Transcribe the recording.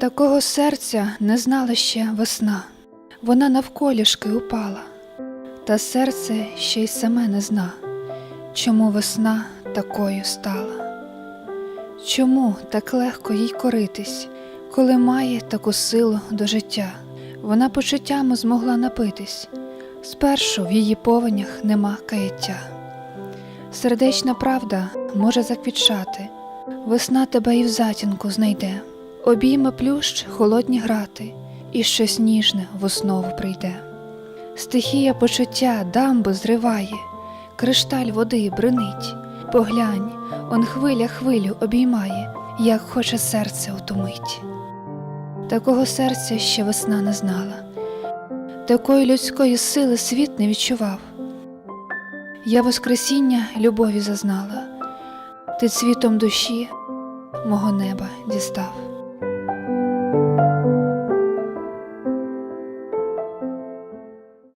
Такого серця не знала ще весна, вона навколішки упала, та серце ще й саме не зна, чому весна такою стала. Чому так легко їй коритись, коли має таку силу до життя? Вона почуттями змогла напитись, спершу в її повенях нема каяття. Сердечна правда може заквітчати, весна тебе і в затінку знайде, обійме плющ холодні грати, і щось ніжне в основу прийде. Стихія почуття дамби зриває, кришталь води бринить, поглянь, он хвиля хвилю обіймає, як хоче серце утомить. Такого серця ще весна не знала, такої людської сили світ не відчував. Я воскресіння любові зазнала, ти цвітом душі мого неба дістав.